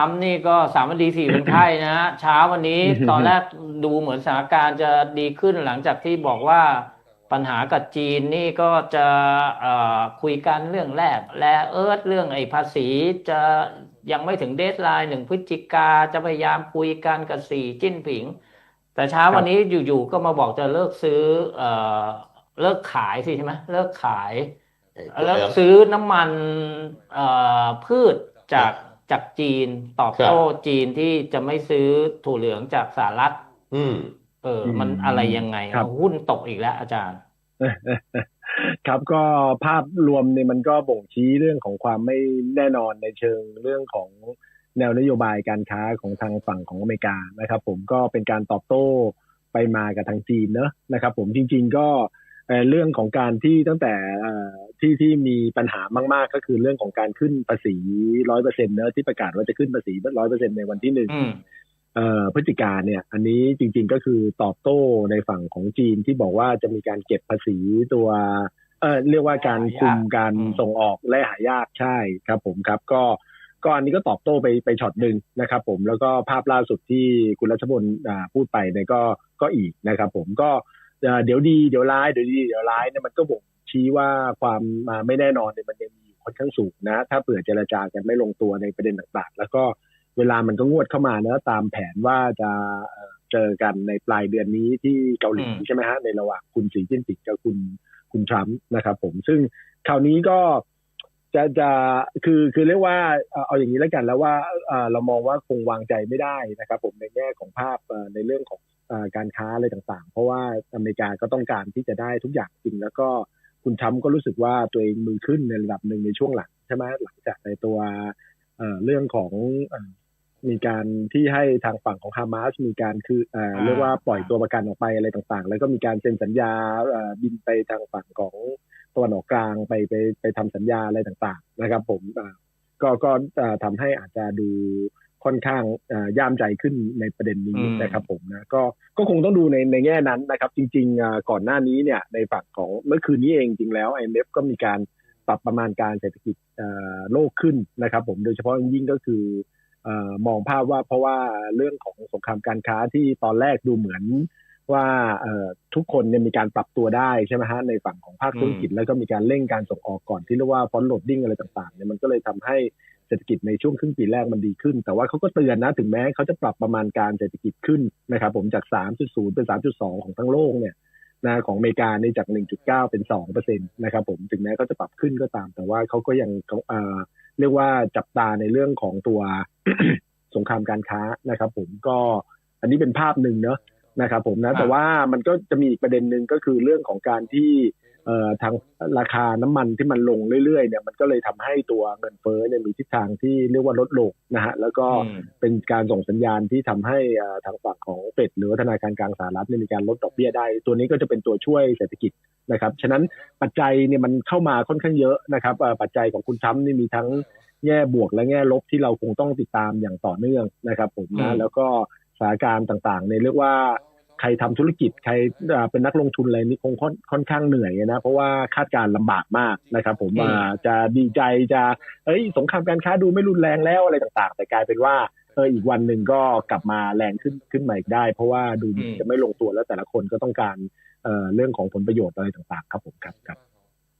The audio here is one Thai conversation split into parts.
ทรัมป์นี่ก็สามวันดีสี่เป็นไข้นะฮะเช้าวันนี้ตอนแรกดูเหมือนสถานการณ์จะดีขึ้นหลังจากที่บอกว่าปัญหากับจีนนี่ก็จะเอ่อคุยกันเรื่องแรกและเอิร์ธเรื่องไอ้ภาษีจะยังไม่ถึงเดทไลน์หนึ่งพฤศจิกาจะพยายามคุยกันกับสี่จิ้นผิง แต่เช้าวันนี้อยู่ๆก็มาบอกจะเลิกซื้อเอ่อเลิกขายสิใช่ไหมเลิกขายแล้วซื้อน้ำมันเอ่อพืชจาก จากจีนตอบโต้จีนที่จะไม่ซื้อถั่วเหลืองจากสหรัฐอืม เอออืมมันอะไรยังไงครับหุ้นตกอีกแล้วอาจารย์ ครับก็ภาพรวมเนี่ยมันก็บ่งชี้เรื่องของความไม่แน่นอนในเชิงเรื่องของแนวนโยบายการค้าของทางฝั่งของอเมริกานะครับ ผมก็เป็นการตอบโต้ไปมากับทางจีนเนอะนะครับ ผมจริง ๆ ก็ เอ่อเรื่องของการที่ตั้งแต่เอ่อที่ที่มีปัญหามาก ๆ ก็คือเรื่องของการขึ้นภาษีร้อยเปอร์เซ็นต์เนอะที่ประกาศว่าจะขึ้นภาษีร้อยเปอร์เซ็นต์ในวันที่หนึ่งอืมเอ่อพฤศจิกาเนี่ย อันนี้จริง ๆก็คือตอบโต้ในฝั่งของจีนที่บอกว่าจะมีการเก็บภาษีตัวเออเรียกว่าการคุมการอืมส่งออกและหายากใช่ครับผมครับก็ก็อันนี้ก็ตอบโต้ไปไปช็อตหนึ่งนะครับ ผมแล้วก็ภาพล่าสุดที่คุณรัชพลอ่าพูดไปเนี่ยก็ก็อีกนะครับ ผมก็ เอ่อเดี๋ยวดีเดี๋ยวร้ายเดี๋ยวดีเดี๋ยวร้ายเนี่ยมันก็บ่งชี้ว่าความอ่าไม่แน่นอนเนี่ยมันยังมีอยู่ค่อนข้างสูงนะ ถ้าเผื่อเจรจากันไม่ลงตัวในประเด็นต่างๆ แล้วก็เวลามันก็งวดเข้ามาเนะตามแผนว่าจะเอ่อเจอกันในปลายเดือนนี้ที่เกาหลีอืมใช่ไหมฮะในระหว่างคุณสีจิ้นผิงกับคุณคุณทรัมป์นะครับ ผมซึ่งคราวนี้ก็จะจะคือคือเรียกว่าเอ่อเอาอย่างนี้แล้วกันแล้วว่าเอ่อเรามองว่าคงวางใจไม่ได้นะครับ ผมในแง่ของภาพเอ่อในเรื่องของเอ่อ การค้าอะไรต่างๆ เพราะว่าอเมริกาก็ต้องการที่จะได้ทุกอย่างจริง แล้วก็คุณทรัมป์ก็รู้สึกว่าตัวเองมือขึ้นในระดับหนึ่งในช่วงหลังใช่ไหมหลังจากในตัวเอ่อเรื่องของเอ่อมีการที่ให้ทางฝั่งของฮามาสมีการคือเอ่ออ่าเรียกว่าปล่อยตัวประกันออกไปอะไรต่างๆ แล้วก็มีการเซ็นสัญญาเอ่อบินไปทางฝั่งของตะวันออกกลางไปไปไปทำสัญญาอะไรต่างๆ นะครับ ผมอ่าก็ก็เอ่อทำให้อาจจะดู ค่อนข้างเอ่อย่ามใจขึ้นในประเด็นนี้อืมนะครับผมนะก็ก็คงต้องดูในในแง่นั้นนะครับ จริงๆอ่าก่อนหน้านี้เนี่ยในฝั่งของเมื่อคืนนี้เองจริงแล้ว IMF ก็มีการปรับประมาณการเศรษฐกิจเอ่อโลกขึ้นนะครับ ผมโดยเฉพาะอย่างยิ่งก็คือเอ่อมองภาพว่าเพราะว่าเรื่องของสงครามการค้าที่ตอนแรกดูเหมือนว่าเอ่อทุกคนเนี่ยมีการปรับตัวได้ใช่ไหมฮะในฝั่งของภาคธุรกิจแล้วก็มีการเร่งการส่งออกก่อนที่เรียกว่าฟอนโหลดดิ้งอะไรต่างๆเนี่ยมันก็เลยทำให้ เศรษฐกิจในช่วงครึ่งปีแรกมันดีขึ้น แต่ว่าเขาก็เตือนนะถึงแม้เขาจะปรับประมาณการเศรษฐกิจขึ้นนะครับ ผมจาก 3.0 เป็น 3.2 ของทั้งโลกเนี่ยนะของอเมริกาในจาก 1.9 เป็น2เปอร์เซ็นต์นะครับผมถึงแม้เขาจะปรับขึ้นก็ตาม แต่ว่าเขาก็ยังเอ่อเรียกว่าจับตาในเรื่องของตัวสงครามการค้านะครับผมก็อันนี้เป็นภาพหนึ่งเนอะนะครับผมนะแต่ว่ามันก็จะมีอีกประเด็นหนึ่งก็คือเรื่องของการที่เอ่อ ทางราคาน้ำมันที่มันลงเรื่อยๆเนี่ยมันก็เลยทำให้ตัวเงินเฟ้อเนี่ยมีทิศทางที่เรียกว่าลดลงนะฮะแล้วก็อืมเป็นการส่งสัญญาณที่ทำให้เอ่อทางฝั่งของเฟดหรือว่าธนาคารกลางสหรัฐเนี่ยมีการลดดอกเบี้ยได้ ตัวนี้ก็จะเป็นตัวช่วยเศรษฐกิจนะครับฉะนั้นปัจจัยเนี่ยมันเข้ามาค่อนข้างเยอะนะครับเอ่อปัจจัยของคุณทรัมป์นี่มีทั้งแง่บวกและแง่ลบที่เราคงต้องติดตามอย่างต่อเนื่องนะครับผมอืนะมแล้วก็สถานการณ์ต่างๆเนี่ยเรียกว่า ใครทำธุรกิจใครเอ่อเป็นนักลงทุนอะไรนี่คงค่อนค่อนข้างเหนื่อยนะเพราะว่าคาดการณ์ลำบากมากนะครับ ผมว่าจะดีใจจะเอ้ยสงครามการค้าดูไม่รุนแรงแล้วอะไรต่างๆ แต่กลายเป็นว่าเอออีกวันหนึ่งก็กลับมาแรงขึ้นขึ้นมาอีกได้ เพราะว่าดูเหมือนจะไม่ลงตัวแล้วแต่ละคนก็ต้องการเอ่อเรื่องของผลประโยชน์อะไรต่างๆ ครับผมครับครับ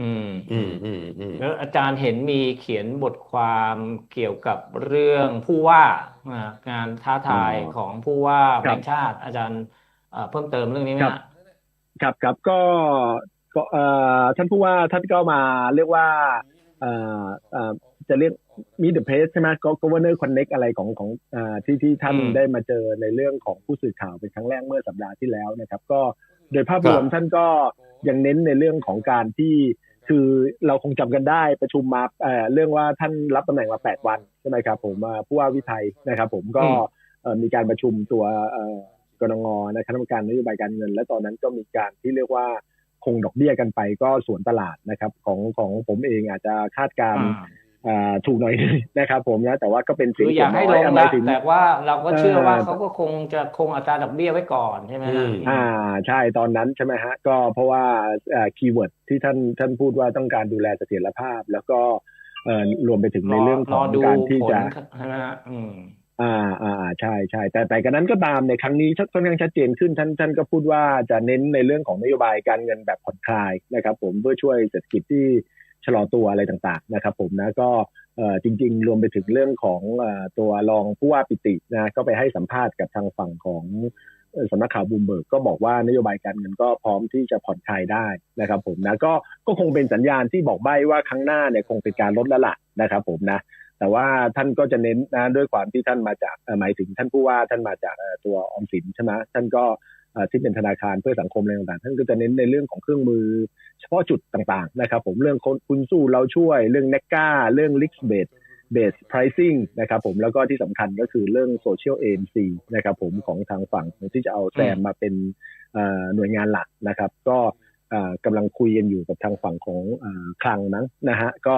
อืมอืมอืมอืมแล้วอาจารย์เห็นมีเขียนบทความเกี่ยวกับเรื่องผู้ว่าอ่างานท้าทายอ๋อของผู้ว่าครัแห่บงชาติอาจารย์ เอ่อเพิ่มเติมเรื่องนี้ไหมครับฮะครับครับก็ก็เอ่อท่านผู้ว่าท่านก็มาเรียกว่าเอ่อเอ่อจะเรียกมีเดอะเพสใช่ไหมก็ governor connect อะไรของของเอ่อที่ที่ท่านอืมได้มาเจอในเรื่องของผู้สื่อข่าวเป็นครั้งแรกเมื่อสัปดาห์ที่แล้วนะครับ ก็โดยภาพรวมท่านก็ยังเน้นในเรื่องของการที่คือเราคงจำกันได้ประชุมมาเอ่อเรื่องว่าท่านรับตำแหน่งมา 8 วันใช่ไหมครับผมเอ่อผู้ว่าวิทัยนะครับ ผมก็อืมเอ่อมีการประชุมตัวเอ่อ กรงงนะคณะกรรมการนโยบายการเงิน และตอนนั้นก็มีการที่เรียกว่าคงดอกเบี้ยกันไปก็สวนตลาดนะครับ ของของผมเองอาจจะคาดการณ์อ่าอ่าถูกหน่อยนะครับ ผมนะแต่ว่าก็เป็นคืสิ่งออยากให้ส่วนลน้งหละมายถึงแต่ว่าเราก็เชื่อว่าเออเขาก็คงจะคงอัตราดอกเบี้ยไว้ก่อนใช่ไหมฮะอืมอ่าใช่ตอนนั้นใช่ไหมฮะก็เพราะว่าคีย์เวิร์ดที่ท่านท่านพูดว่าต้องการดูแลเสถียรภาพ แล้วก็เอ่อรวมไปถึงในเรื่องขรอองดูการที่ผลจะใช่ไหมฮะ อ่าอ่าใช่ใช่แต่แต่กันนั้นก็ตามในครั้งนี้ค่อนข้างชัดเจนขึ้นท่านท่านก็พูดว่าจะเน้นในเรื่องของนโยบายการเงินแบบผ่อนคลายนะครับ ผมเพื่อช่วยเศรษฐกิจที่ชะลอตัวอะไรต่างๆนะครับ ผมนะก็เอ่อจริง ๆ รวมไปถึงเรื่องของตัวรองผู้ว่าปิตินะก็ไปให้สัมภาษณ์กับทางฝั่งของสำนักข่าวบูมเบิร์กก็บอกว่านโยบายการเงินก็พร้อมที่จะผ่อนคลายได้นะครับ ผมนะก็ก็คงเป็นสัญญาณที่บอกใบ้ว่าครั้งหน้าเนี่ยคงเป็นการลดแล้วล่ะนะครับ ผมนะ แต่ว่าท่านก็จะเน้นนะด้วยความที่ท่านมาจากหมายถึงท่านผู้ว่าท่านมาจากตัวออมสินใช่ไหมท่านก็ที่เป็นธนาคารเพื่อสังคมอะไรต่างๆ ท่านก็จะเน้นในเรื่องของเครื่องมือ เฉพาะจุดต่างๆนะครับ ผมเรื่องคุณสู้เราช่วยเรื่องเนก้าเรื่องลิกเบสเบส pricing นะครับผมแล้วก็ที่สำคัญก็คือเรื่อง social AMC นะครับผมของทางฝั่งที่จะเอาแซมมาเป็นหน่วยงานหลักนะครับ ก็กำลังคุยกันอยู่กับทางฝั่งของคลังนะนะฮะก็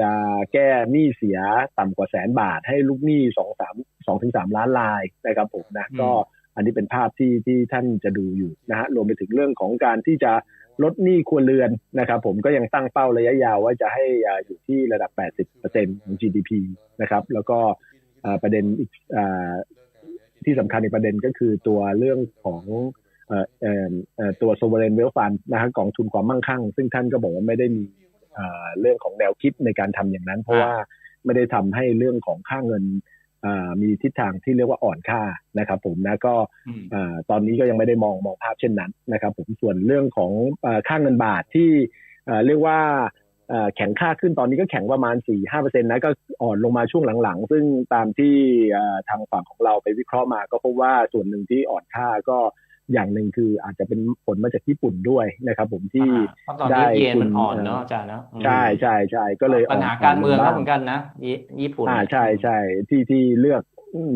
จะแก้หนี้เสียต่ำกว่าแสนบาท ให้ลูกหนี้สองสามสองถึงสามล้านรายนะครับผมนะอืมก็อันนี้เป็นภาพที่ที่ท่านจะดูอยู่นะฮะรวมไปถึงเรื่องของการที่จะลดหนี้ครัวเรือนนะครับผมก็ยังตั้งเป้าระยะยาวว่าจะให้อ่าอยู่ที่ระดับ 80%ของ GDP นะครับ แล้วก็อ่าประเด็นอีกอ่าที่สำคัญในกประเด็นก็คือตัวเรื่องของเอ่อเอ่อเอ่อตัว sovereign wealth fund นะฮะกองทุนความมั่งคั่ง ซึ่งท่านก็บอกว่าไม่ได้มี เอ่อเรื่องของแนวคิดในการทำอย่างนั้น เพราะว่าไม่ได้ทำให้เรื่องของค่าเงินอ่ามีทิศทางที่เรียกว่าอ่อนค่านะครับผมนะก็อืมอ่าตอนนี้ก็ยังไม่ได้มองมองภาพเช่นนั้นนะครับผมส่วนเรื่องของอาค่าเงินบาทที่อ่าเรียกว่าอ่าแข็งค่าขึ้นตอนนี้ก็แข็งประมาณ 4-5%นะก็อ่อนลงมาช่วงหลังๆ ซึ่งตามที่อ่าทางฝั่งของเราไปวิเคราะห์มาก็พบว่าส่วนหนึ่งที่อ่อนค่าก็ อย่างหนึ่งคืออาจจะเป็นผลมาจากญี่ปุ่นด้วยนะครับ ผมที่เพราะตอนนี้ได้เยนคุณมันอ่อนเอ่อเนาะอาจารย์เนาะอืมใช่ใช่ใช่ก็เลยปัญหาการเมืองก็เหมือนกันนะญี่ญี่ปุ่นอ่าใช่ใช่ที่ที่เลือก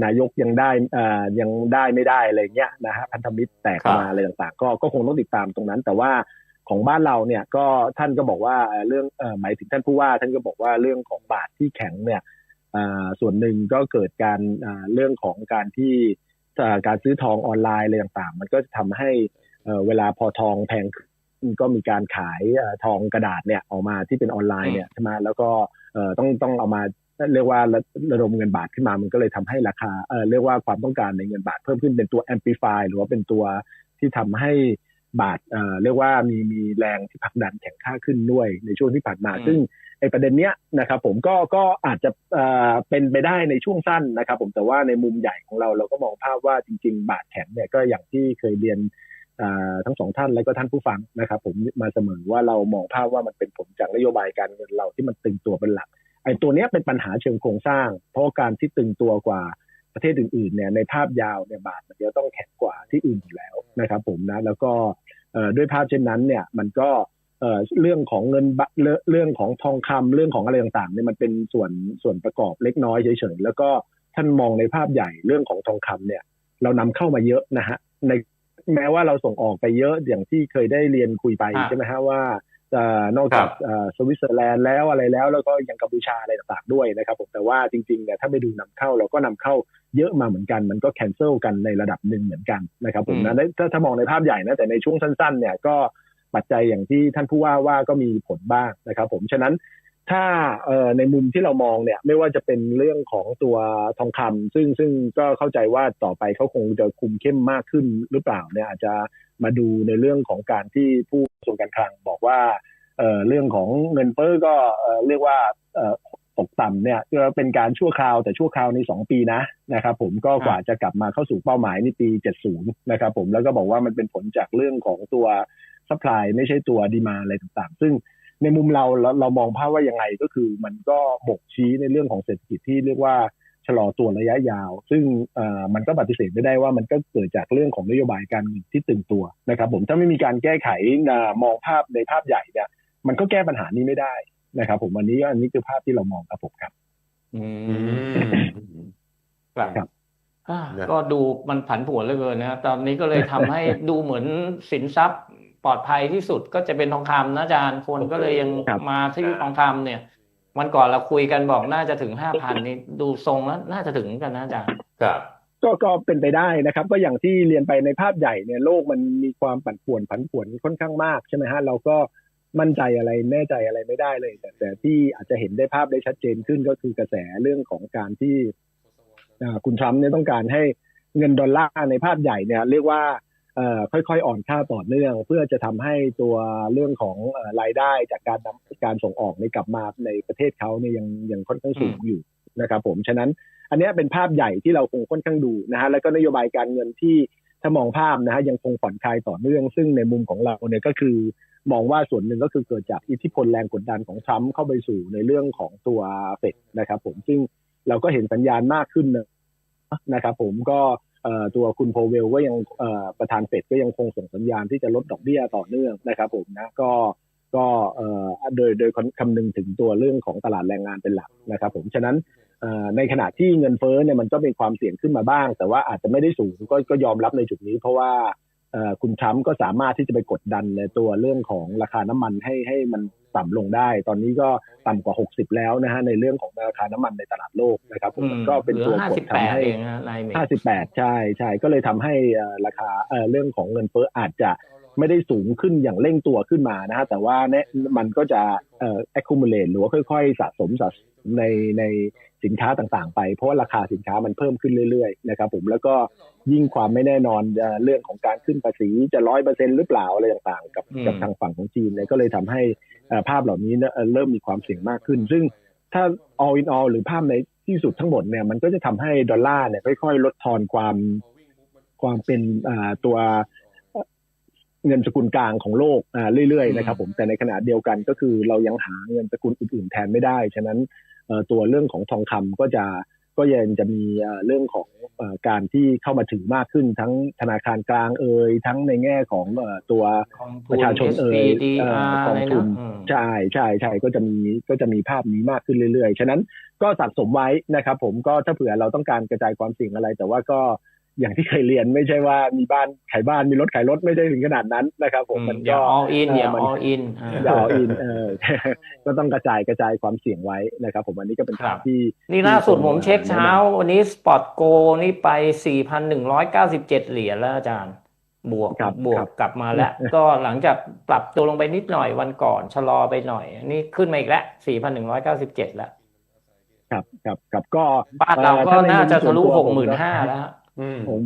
นายกยังได้อ่ายังได้ไม่ได้อะไรเงี้ยนะฮะพันธมิตรแตกออกมาอะไรต่างๆ ก็ก็คงต้องติดตามตรงนั้น แต่ว่าของบ้านเราเนี่ยก็ท่านก็บอกว่าเอ่อเรื่องเอ่อหมายถึงท่านผู้ว่า ท่านก็บอกว่าเรื่องของบาทที่แข็งเนี่ยอ่าส่วนหนึ่งก็เกิดการอ่าเรื่องของการที่อ่า การซื้อทองออนไลน์อะไรต่างๆ มันก็จะทำให้เอ่อเวลาพอทองแพงขึ้นก็มีการขายเอ่อทองกระดาษเนี่ยออกมาที่เป็นออนไลน์เนี่ยใช่ไหมแล้วก็เอ่อต้องต้องเอามาเรียกว่าระระดมเงินบาทขึ้นมา มันก็เลยทำให้ราคาเออเรียกว่าความต้องการในเงินบาทเพิ่มขึ้นเป็นตัว amplify หรือว่าเป็นตัวที่ทำให้ บาทเอ่อเรียกว่ามีมีแรงที่ผลักดันแข็งค่าขึ้นด้วยในช่วงที่ผ่านมาอืมซึ่งไอ้ประเด็นเนี้ยนะครับผมก็ก็อาจจะเอ่อเป็นไปได้ในช่วงสั้นนะครับ ผมแต่ว่าในมุมใหญ่ของเราเราก็มองภาพว่าจริง ๆ บาทแข็งเนี่ยก็อย่างที่เคยเรียนอ่าทั้งสองท่านและก็ท่านผู้ฟังนะครับ ผมมาเสมอว่าเรามองภาพว่ามันเป็นผลจากนโยบายการเงินเราที่มันตึงตัวเป็นหลักไอ้ตัวเนี้ยเป็นปัญหาเชิงโครงสร้าง เพราะว่าการที่ตึงตัวกว่า ประเทศอื่นๆเนี่ยในภาพยาวเนี่ยบาทมันจะต้องแข็งกว่าที่อื่นอยู่แล้วนะครับ ผมนะแล้วก็เอ่อด้วยภาพเช่นนั้นเนี่ยมันก็เอ่อเรื่องของเงินบะเรื่องเรื่องของทองคำเรื่องของอะไรต่างๆเนี่ยมันเป็นส่วนส่วนประกอบเล็กน้อยเฉยๆแล้วก็ท่านมองในภาพใหญ่เรื่องของทองคำเนี่ยเรานำเข้ามาเยอะนะฮะในแม้ว่าเราส่งออกไปเยอะอย่างที่เคยได้เรียนคุยไปอ่าใช่ไหมฮะว่าเอ่อ นอกจากครับเอ่อสวิตเซอร์แลนด์แล้วอะไรแล้ว แล้วก็ยังกัมพูชาอะไรต่างๆด้วยนะครับผมแต่ว่าจริงๆเนี่ยถ้าไปดูนำเข้าเราก็นำเข้าเยอะมาเหมือนกัน มันก็แคนเซิลกันในระดับหนึ่งเหมือนกันนะครับผมอืมนะถ้าถ้ามองในภาพใหญ่นะแต่ในช่วงสั้นๆเนี่ยก็ปัจจัยอย่างที่ท่านผู้ว่าว่าก็มีผลบ้างนะครับผมฉะนั้น ถ้าในมุมที่เรามองเนี่ย ไม่ว่าจะเป็นเรื่องของตัวทองคำซึ่งซึ่งก็เข้าใจว่าต่อไปเขาคงจะคุมเข้มมากขึ้นหรือเปล่าเนี่ยอาจจะมาดูในเรื่องของการที่ผู้กระทรวงการคลังบอกว่าเเรื่องของเงินเฟ้อก็เอเรียกว่าตกต่ำเนี่ยก็เป็นการชั่วคราวแต่ชั่วคราวใน 2 ปีนะนะครับผมก็กว่าจะกลับมาเข้าสู่เป้าหมายในปี 70 นะครับผมแล้วก็บอกว่ามันเป็นผลจากเรื่องของตัวซัพพลายไม่ใช่ตัวดีมาอะไรต่างๆ ซึ่ง ในมุมเราเราเรามองภาพว่ายังไงก็คือ มันก็บ่งชี้ในเรื่องของเศรษฐกิจที่เรียกว่าชะลอตัวระยะยาว ซึ่งเอ่อมันก็ปฏิเสธไม่ได้ว่ามันก็เกิดจากเรื่องของนโยบายการเงินที่ตึงตัวนะครับ ผมถ้าไม่มีการแก้ไขอ่ามองภาพในภาพใหญ่เนี่ยมันก็แก้ปัญหานี้ไม่ได้นะครับ ผมอันนี้อันนี้คือภาพที่เรามองครับผมครับ อือืมมครับครับอ่านะก็ดูมันผันผวนเหลือเกินนะครับตอนนี้ก็เลยทำให้ดูเหมือนสินทรัพย์ ปลอดภัยที่สุดก็จะเป็นทองคำนะอาจารย์คนก็เลยยังครับมาที่ทองคำเนี่ยวันก่อนเราคุยกันบอกน่าจะถึงห้าพันนี่ดูทรงแล้วน่าจะถึงกันนะอาจารย์ครับก็ก็เป็นไปได้นะครับ ก็อย่างที่เรียนไปในภาพใหญ่เนี่ยโลกมันมีความปั่นป่วนผันผวนค่อนข้างมากใช่ไหมฮะเราก็มั่นใจอะไรแน่ใจอะไรไม่ได้เลย แต่แต่ที่อาจจะเห็นได้ภาพได้ชัดเจนขึ้นก็คือกระแสเรื่องของการที่อ่าคุณทรัมป์เนี่ยต้องการให้เงินดอลลาร์ในภาพใหญ่เนี่ยเรียกว่าเอ่อ ค่อยๆ อ่อนค่าต่อเนื่อง เพื่อจะทำให้ตัวเรื่องของรายได้จากการนำการส่งออกในกลับมาในประเทศเขาเนี่ยยังยังค่อนข้างสูงอยู่นะครับผมฉะนั้นอันนี้เป็นภาพใหญ่ที่เราคงค่อนข้างดูนะฮะแล้วก็นโยบายการเงินที่ถ้ามองภาพนะฮะยังคงผ่อนคลายต่อเนื่อง ซึ่งในมุมของเราเนี่ยก็คือมองว่าส่วนหนึ่งก็คือเกิดจากอิทธิพลแรงกดดันของทรัมป์เข้าไปสู่ในเรื่องของตัวเฟดนะครับ ผมซึ่งเราก็เห็นสัญญาณมากขึ้นนะครับ ผมก็ ตัวคุณโพเวลก็ยังประธานเฟดก็ยังคงส่งสัญญาณที่จะลดดอกเบี้ยต่อเนื่องนะครับผมนะก็ก็โดยโดยคำนึงถึงตัวเรื่องของตลาดแรงงานเป็นหลักนะครับผมฉะนั้นในขณะที่เงินเฟ้อเนี่ยมันก็มีความเสี่ยงขึ้นมาบ้าง แต่ว่าอาจจะไม่ได้สูงก็ก็ยอมรับในจุดนี้ เพราะว่า คุณทรัมป์ก็สามารถที่จะไปกดดันในตัวเรื่องของราคาน้ำมันให้ให้มันต่ำลงได้ ตอนนี้ก็ต่ำกว่า 60 แล้วนะฮะในเรื่องของราคาน้ำมันในตลาดโลกนะครับผมอืมก็เป็นหลืตัวห้ากดสิบแปดทำให้เองนะนายเมก58 ใช่ใช่ก็เลยทำให้เอ่อราคาเอ่อเรื่องของเงินเฟ้ออาจจะ ไม่ได้สูงขึ้นอย่างเร่งตัวขึ้นมานะฮะแต่ว่าเนี่ยมันก็จะเอ่อ accumulate หรือว่าค่อยๆ สะสมสะสมในในสินค้าต่างๆ ไป เพราะว่าราคาสินค้ามันเพิ่มขึ้นเรื่อยๆนะครับผมแล้วก็ยิ่งความไม่แน่นอนเอ่อเรื่องของการขึ้นภาษีจะร้อยเปอร์เซ็นหรือเปล่าอะไรต่างๆ กับอืมกับทางฝั่งของจีนเนี่ยก็เลยทำให้เอ่อภาพเหล่านี้เนี่ยเอ่อเริ่มมีความเสี่ยงมากขึ้น ซึ่งถ้า all in all หรือภาพในที่สุดทั้งหมดเนี่ยมันก็จะทำให้ดอลลาร์เนี่ยค่อยๆ ลดทอนความความเป็นอ่าตัว เงินสกุลกลางของโลกอ่าเรื่อยๆนะครับผมแต่ในขณะเดียวกันก็คือเรายังหาเงินสกุลอื่นๆแทนไม่ได้ฉะนั้นเอ่อตัวเรื่องของทองคำก็จะก็ยังจะมีเอ่อเรื่องของเอ่อการที่เข้ามาถึงมากขึ้นทั้งธนาคารกลางเอ่ยทั้งในแง่ของเอ่อตัวของประชาชนเอ่ยเอ่อ SPDR กองทุนะไรนะใช่ใช่ใช่ก็จะมีก็จะมีภาพนี้มากขึ้นเรื่อยๆ ฉะนั้นก็สะสมไว้นะครับผมก็ถ้าเผื่อเราต้องการกระจายความเสี่ยงอะไร แต่ว่าก็ อย่างที่เคยเรียนไม่ใช่ว่ามีบ้านขายบ้านมีรถขายรถไม่ได้ถึงขนาดนั้นนะครับผมอืมมันอย่าก็ all in อย่าเมัน all in อ่าอย่า all in เออก็ต้องกระจายกระจายความเสี่ยงไว้นะครับ ผมอันนี้ก็เป็นครัภาบพที่ นี่ล่าสุดที่ผมเช็คแนะนำเช้า วันนี้สปอตโกนี่ไป 4,197 เหรียญแล้วอาจารย์ บวกครับบวครักบกลับมาแล้ว ก็หลังจากปรับตัวลงไปนิดหน่อยวันก่อนชะลอไปหน่อย นี่ขึ้นมาอีกแล้ว 4,197 แล้วครับครับครับก็บ้านเราก็ถ้ใน่าจะทะลุมุมส่วนตัวผมก็65,000แล้วฮะอืมโอ้โห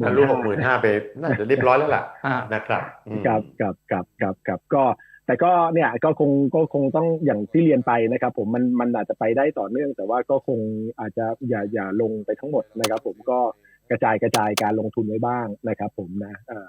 ทะลุหกหมื่นห้าไปน่าจะเรียบร้อยแล้วล่ะอ่านะครับอืมกับกับกับกับกับก็ แต่ก็เนี่ยก็คงก็คงต้องอย่างที่เรียนไปนะครับ ผมมันมันอาจจะไปได้ต่อเนื่อง แต่ว่าก็คงอาจจะอย่าอย่าลงไปทั้งหมดนะครับ ผมก็กระจายกระจายการลงทุนไว้บ้างนะครับ ผมนะเอ่อ